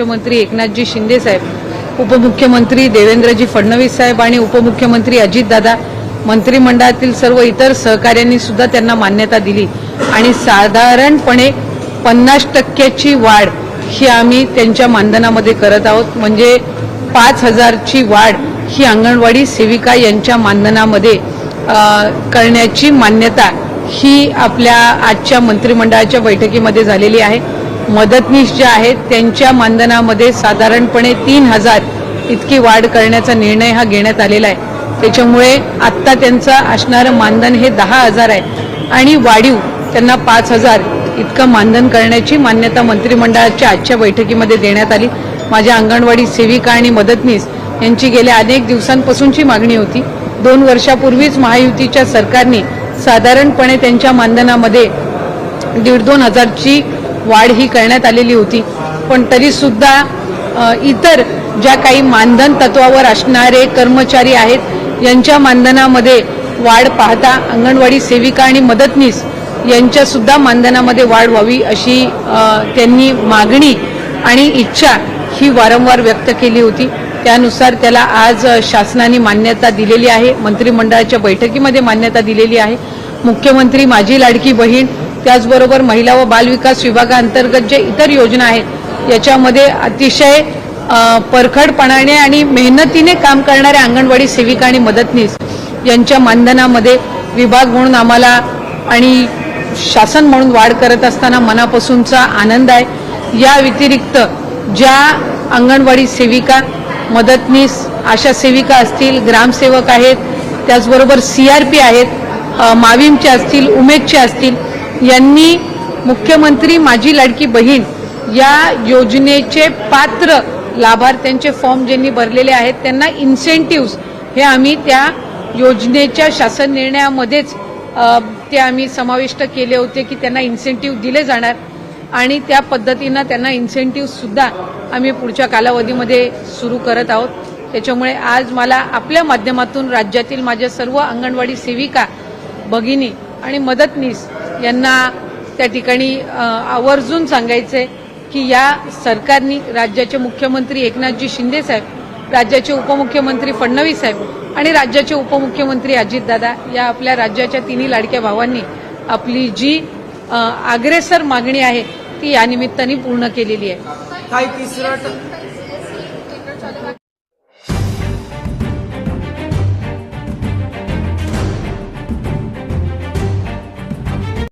मुख्यमंत्री एकनाथजी शिंदे साहेब उपमुख्यमंत्री देवेंद्रजी फडणवीस साहेब आणि उपमुख्यमंत्री अजितदादा मंत्रिमंडळातील सर्व इतर सहकाऱ्यांनी सुद्धा त्यांना मान्यता दिली. आणि साधारणपणे पन्नास टक्क्याची वाढ ही आम्ही त्यांच्या मानधनामध्ये करत आहोत. म्हणजे पाच हजारची वाढ ही अंगणवाडी सेविका यांच्या मानधनामध्ये करण्याची मान्यता ही आपल्या आजच्या मंत्रिमंडळाच्या बैठकीमध्ये झालेली आहे. मदतनीस ज्या आहेत त्यांच्या मानधनामध्ये साधारणपणे तीन हजार इतकी वाढ करण्याचा निर्णय हा घेण्यात आलेला आहे. त्याच्यामुळे आत्ता त्यांचं असणारं मानधन हे दहा हजार आहे. आणि वाढीव त्यांना पाच हजार इतकं मानधन करण्याची मान्यता मंत्रिमंडळाच्या आजच्या बैठकीमध्ये देण्यात आली. माझ्या अंगणवाडी सेविका आणि मदतनीस यांची गेल्या अनेक दिवसांपासूनची मागणी होती. दोन वर्षापूर्वीच महायुतीच्या सरकारने साधारणपणे त्यांच्या मानधनामध्ये दीड दोन हजारची वाढ ही करण्यात आलेली होती. पण तरीसुद्धा इतर ज्या काही मानधन तत्वावर असणारे कर्मचारी आहेत यांच्या मानधनामध्ये वाढ पाहता अंगणवाडी सेविका आणि मदतनीस यांच्यासुद्धा मानधनामध्ये वाढ व्हावी अशी त्यांनी मागणी आणि इच्छा ही वारंवार व्यक्त केली होती. त्यानुसार त्याला आज शासनाने मान्यता दिलेली आहे मंत्रिमंडळाच्या बैठकीमध्ये मान्यता दिलेली आहे. मुख्यमंत्री माझी लाडकी बहीण त्याचबरोबर महिला व बालविकास विभागाअंतर्गत जे इतर योजना आहेत याच्यामध्ये अतिशय परखडपणाने आणि मेहनतीने काम करणाऱ्या अंगणवाडी सेविका आणि मदतनीस यांच्या मानधनामध्ये विभाग म्हणून आम्हाला आणि शासन म्हणून वाढ करत असताना मनापासूनचा आनंद आहे. या व्यतिरिक्त ज्या अंगणवाडी सेविका मदतनीस आशा सेविका असतील ग्रामसेवक आहेत त्याचबरोबर सी आर पी आहेत अ, माविमचे असतील उमेदचे असतील यांनी मुख्यमंत्री माझी लाडकी बहीण या योजनेचे पात्र लाभार्थ्यांचे फॉर्म ज्यांनी भरलेले आहेत त्यांना इन्सेंटिव्ज हे आम्ही त्या योजनेच्या शासन निर्णयामध्येच ते आम्ही समाविष्ट केले होते की त्यांना इन्सेंटिव्ह दिले जाणार आणि त्या पद्धतीनं त्यांना इन्सेंटिव्हसुद्धा आम्ही पुढच्या कालावधीमध्ये सुरू करत आहोत. त्याच्यामुळे आज मला आपल्या माध्यमातून राज्यातील माझ्या सर्व अंगणवाडी सेविका भगिनी आणि मदतनीस यांना त्या ठिकाणी आवर्जून सांगायचंय की या सरकारनी राज्याचे मुख्यमंत्री एकनाथजी शिंदे साहेब राज्याचे उपमुख्यमंत्री फडणवीस साहेब आणि राज्याचे उपमुख्यमंत्री अजितदादा या आपल्या राज्याच्या तिन्ही लाडक्या भावांनी आपली जी अग्रेसर मागणी आहे ती या निमित्ताने पूर्ण केलेली आहे.